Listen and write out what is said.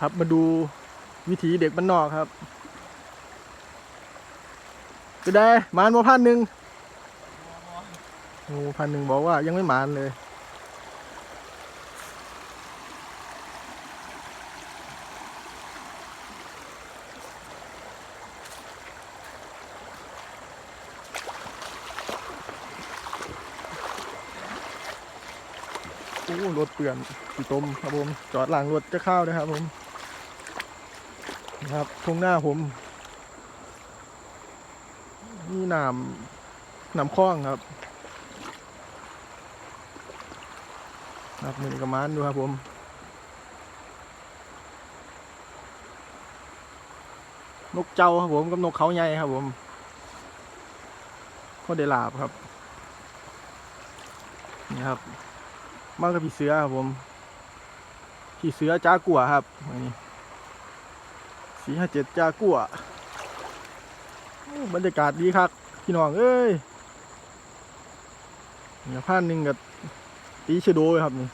ครับมาดูวิถีเด็กบ้านนอกครับไปได้หมานมาพันหนึ่งโอ้พันหนึ่งบอกว่ายังไม่หมานเลยโอ้รถเปลี่ยนสีตมครับผม จอดหลังรถจะเข้านะครับผม ครับตรงหน้าผม นี่น้ำน้ำคล้องครับครับมือนี้กระมานดูครับผมนกเจ้าครับผมกับนกเขาใหญ่ครับผมก็ได้ลาบครับ นี่ครับมากกับผีเสือครับผมผีเสือจ้ากัวครับอันนี้ สี่ห้าเจ็ดจ้ากัวบรรยากาศดีครับพี่น้องเอ้ยเนี่ยพันหนึ่งกับตีชโดครับนี่